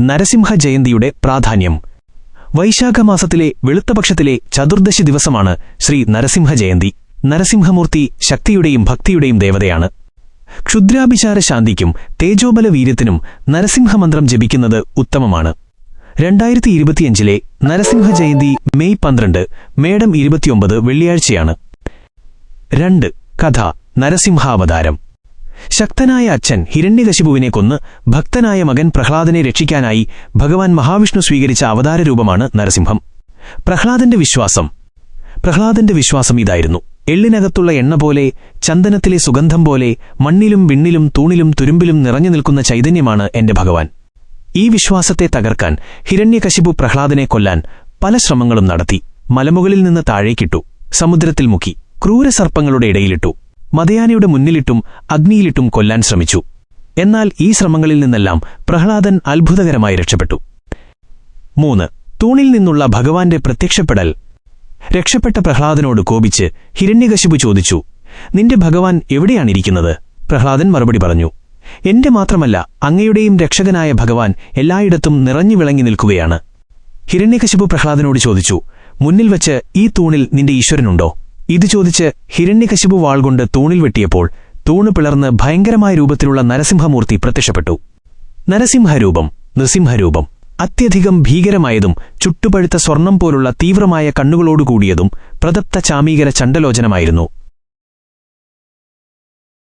നരസിംഹ ജയന്തിയുടെ പ്രാധാന്യം. വൈശാഖമാസത്തിലെ വെളുത്തപക്ഷത്തിലെ ചതുർദശി ദിവസമാണ് ശ്രീ നരസിംഹ ജയന്തി. നരസിംഹമൂർത്തി ശക്തിയുടെയും ഭക്തിയുടെയും ദേവതയാണ്. ക്ഷുദ്രാഭിചാര ശാന്തിക്കും തേജോബല വീര്യത്തിനും നരസിംഹമന്ത്രം ജപിക്കുന്നത് ഉത്തമമാണ്. രണ്ടായിരത്തി ഇരുപത്തിയഞ്ചിലെ നരസിംഹ ജയന്തി മെയ് പന്ത്രണ്ട് മേടം ഇരുപത്തിയൊമ്പത് വെള്ളിയാഴ്ചയാണ്. രണ്ട് കഥ നരസിംഹാവതാരം. ശക്തനായ അച്ഛൻ ഹിരണ്യകശിപുവിനെ കൊന്ന് ഭക്തനായ മകൻ പ്രഹ്ലാദനെ രക്ഷിക്കാനായി ഭഗവാൻ മഹാവിഷ്ണു സ്വീകരിച്ച അവതാര രൂപമാണ് നരസിംഹം. പ്രഹ്ലാദന്റെ വിശ്വാസം. പ്രഹ്ലാദന്റെ വിശ്വാസം ഇതായിരുന്നു. എള്ളിനകത്തുള്ള എണ്ണ പോലെ ചന്ദനത്തിലെ സുഗന്ധം പോലെ മണ്ണിലും വിണ്ണിലും തൂണിലും തുരുമ്പിലും നിറഞ്ഞു നിൽക്കുന്ന ചൈതന്യമാണ് എന്റെ ഭഗവാൻ. ഈ വിശ്വാസത്തെ തകർക്കാൻ ഹിരണ്യകശിപു പ്രഹ്ലാദനെ കൊല്ലാൻ പല ശ്രമങ്ങളും നടത്തി. മലമുകളിൽ നിന്ന് താഴേക്കിട്ടു. സമുദ്രത്തിൽ മുക്കി. ക്രൂരസർപ്പങ്ങളുടെ ഇടയിലിട്ടു. മതയാനയുടെ മുന്നിലിട്ടും അഗ്നിയിലിട്ടും കൊല്ലാൻ ശ്രമിച്ചു. എന്നാൽ ഈ ശ്രമങ്ങളിൽ നിന്നെല്ലാം പ്രഹ്ലാദൻ അത്ഭുതകരമായി രക്ഷപ്പെട്ടു. മൂന്ന്. തൂണിൽ നിന്നുള്ള ഭഗവാന്റെ പ്രത്യക്ഷപ്പെടൽ. രക്ഷപ്പെട്ട പ്രഹ്ലാദനോട് കോപിച്ച് ഹിരണ്യകശിപു ചോദിച്ചു നിന്റെ ഭഗവാൻ എവിടെയാണിരിക്കുന്നത്? പ്രഹ്ലാദൻ മറുപടി പറഞ്ഞു എന്റെ മാത്രമല്ല അങ്ങയുടെയും രക്ഷകനായ ഭഗവാൻ എല്ലായിടത്തും നിറഞ്ഞു വിളങ്ങി നിൽക്കുകയാണ്. ഹിരണ്യകശിപു പ്രഹ്ലാദനോട് ചോദിച്ചു മുന്നിൽ വച്ച് ഈ തൂണിൽ നിന്റെ ഈശ്വരനുണ്ടോ? ഇത് ചോദിച്ച് ഹിരണ്യകശിപു വാൾകൊണ്ട് തൂണിൽ വെട്ടിയപ്പോൾ തൂണ് പിളർന്ന് ഭയങ്കരമായ രൂപത്തിലുള്ള നരസിംഹമൂർത്തി പ്രത്യക്ഷപ്പെട്ടു. നരസിംഹരൂപം നൃസിംഹരൂപം അത്യധികം ഭീകരമായതും ചുട്ടുപഴുത്ത സ്വർണം പോലുള്ള തീവ്രമായ കണ്ണുകളോടുകൂടിയതും പ്രദപ്ത ചാമീകര ചണ്ടലോചനമായിരുന്നു